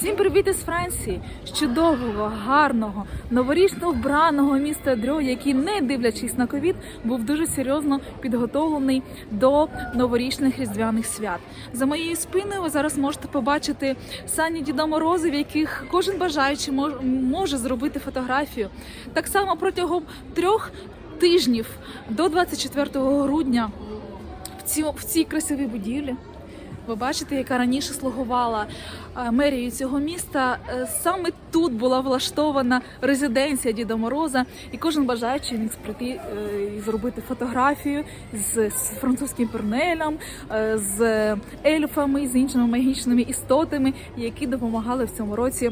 Всім привіт із Франції! З чудового, гарного, новорічно вбраного міста Дрьо, який, не дивлячись на ковід, був дуже серйозно підготовлений до новорічних різдвяних свят. За моєю спиною ви зараз можете побачити сані Діда Морози, в яких кожен бажаючий мож- може зробити фотографію. Так само протягом трьох тижнів до 24 грудня в цій красивій будівлі. Ви бачите, яка раніше слугувала е, мерією цього міста. Е, Саме тут була влаштована резиденція Діда Мороза, і кожен бажаючий міг прийти е, і зробити фотографію з, французьким пернелем, з ельфами, з іншими магічними істотами, які допомагали в цьому році.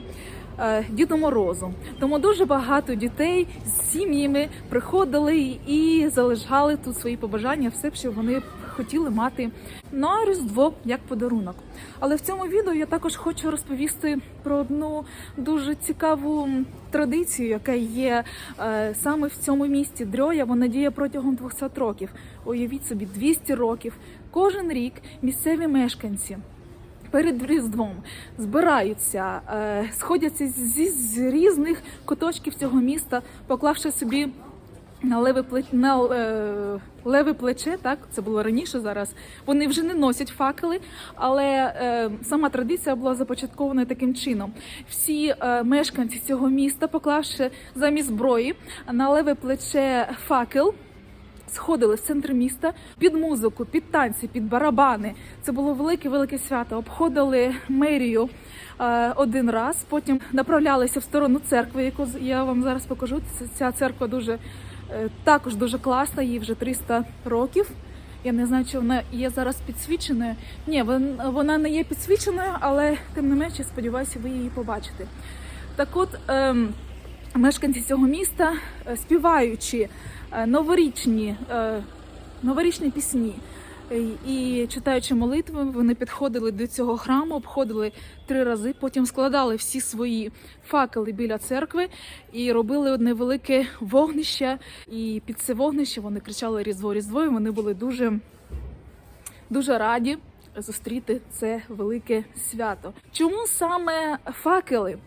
Е, Діду Морозу. Тому дуже багато дітей з сім'ями приходили і залишали тут свої побажання, все, що вони хотіли мати на Різдво як подарунок. Але в цьому відео я також хочу розповісти про одну дуже цікаву традицію, яка є е, саме в цьому місті Дрьоя. Вона діє протягом 200 років. Уявіть собі, 200 років. Кожен рік місцеві мешканці. Перед Різдвом збираються, е, сходяться зі з різних куточків цього міста, поклавши собі на леве плече, на е, леве плече, так це було раніше. Зараз вони вже не носять факели, але е, сама традиція була започаткована таким чином. Всі мешканці цього міста, поклавши замість зброї на леве плече факел. Сходили в центр міста під музику, під танці, під барабани. Це було велике велике свято. Обходили мерію е, один раз. Потім направлялися в сторону церкви, яку я вам зараз покажу. Ця церква дуже е, також дуже класна, їй вже 300 років. Я не знаю, чи вона є зараз підсвіченою. Ні, вона не є підсвіченою, але тим не менше, сподіваюся, ви її побачите. Так от. ем, мешканці цього міста, е, співаючи е, новорічні, е, новорічні пісні і читаючи молитви, вони підходили до цього храму, обходили три рази, потім складали всі свої факели біля церкви і робили одне велике вогнище. І під це вогнище вони кричали Різдво, Різдво, і вони були дуже дуже раді зустріти це велике свято. Чому саме факели?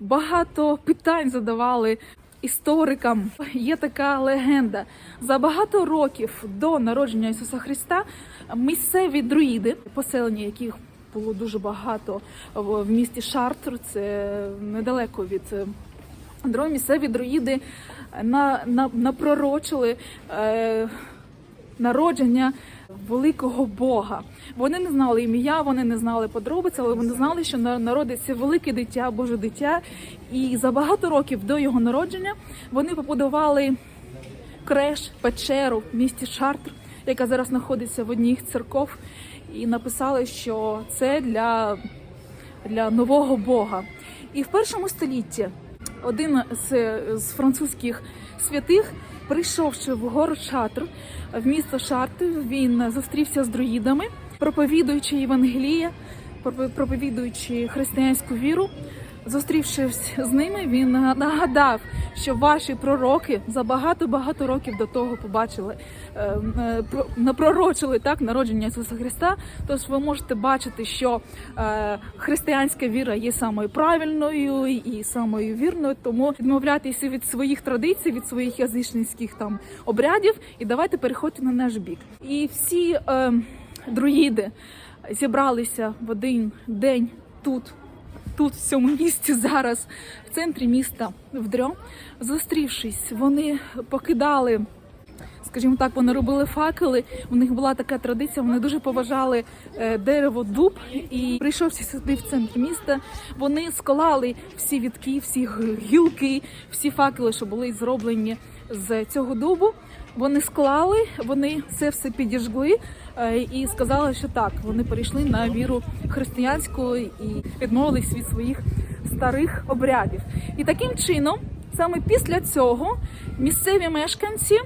Багато питань задавали історикам. Є така легенда. За багато років до народження Ісуса Христа місцеві друїди, поселення яких було дуже багато в місті Шартр, це недалеко від е, місцеві друїди на, на, напророчили е, народження великого Бога. Вони не знали ім'я, вони не знали подробиць, але вони знали, що на- народиться велике дитя, Боже дитя. І за багато років до його народження вони побудували креш, печеру в місті Шартр, яка зараз знаходиться в одній церков, і написали, що це для, для нового Бога. І в першому столітті один з, з французьких святих, прийшовши в гору Шатр, в місто Шарту, він зустрівся з друїдами, проповідуючи Євангелія, пропо- проповідуючи християнську віру. Зустрівшись з ними, він нагадав, що ваші пророки за багато-багато років до того побачили, е, е, про- напророчили так народження Ісуса Христа. Тож ви можете бачити, що е, християнська віра є самою правильною і самою вірною, тому відмовлятися від своїх традицій, від своїх язичницьких там обрядів, і давайте переходьте на наш бік. І всі друїди зібралися в один день тут тут, в цьому місті, зараз, в центрі міста в Дрьо. Зустрівшись, вони покидали. Скажімо так, вони робили факели. У них була така традиція. Вони дуже поважали е, дерево дуб. І прийшовши сюди в центр міста, вони склали всі вітки, всі гілки, всі факели, що були зроблені з цього дубу. Вони склали, вони це все підіжгли е, і сказали, що так, вони перейшли на віру християнську і відмовились від своїх старих обрядів. І таким чином, саме після цього, місцеві мешканці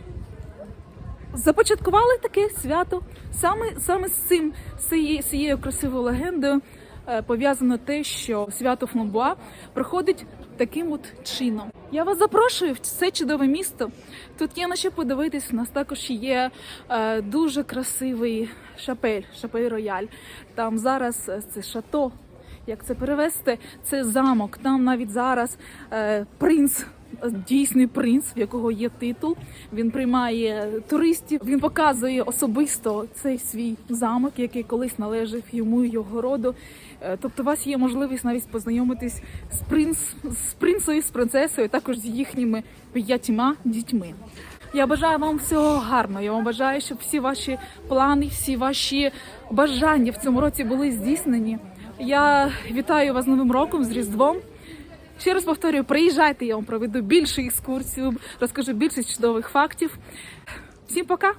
започаткували таке свято. Саме саме з цим з цією, красивою легендою пов'язано те, що свято Фламбуа проходить таким от чином. Я вас запрошую в це чудове місто. Тут є на що подивитись. У нас також є е, дуже красивий шапель, шапель рояль. Там зараз е, це шато як це перевести. Це замок. Там навіть зараз е, принц. Дійсний принц, в якого є титул, він приймає туристів. Він показує особисто цей свій замок, який колись належав йому і його роду. Е, Тобто, у вас є можливість навіть познайомитись з принц з принцею, з принцесою, також з їхніми п'ятьма дітьми. Я бажаю вам всього гарного. Я вам бажаю, щоб всі ваші плани, всі ваші бажання в цьому році були здійснені. Я вітаю вас з Новим роком, з Різдвом. Ще раз повторюю, приїжджайте, я вам проведу більше екскурсію, розкажу більше чудових фактів. Всім пока!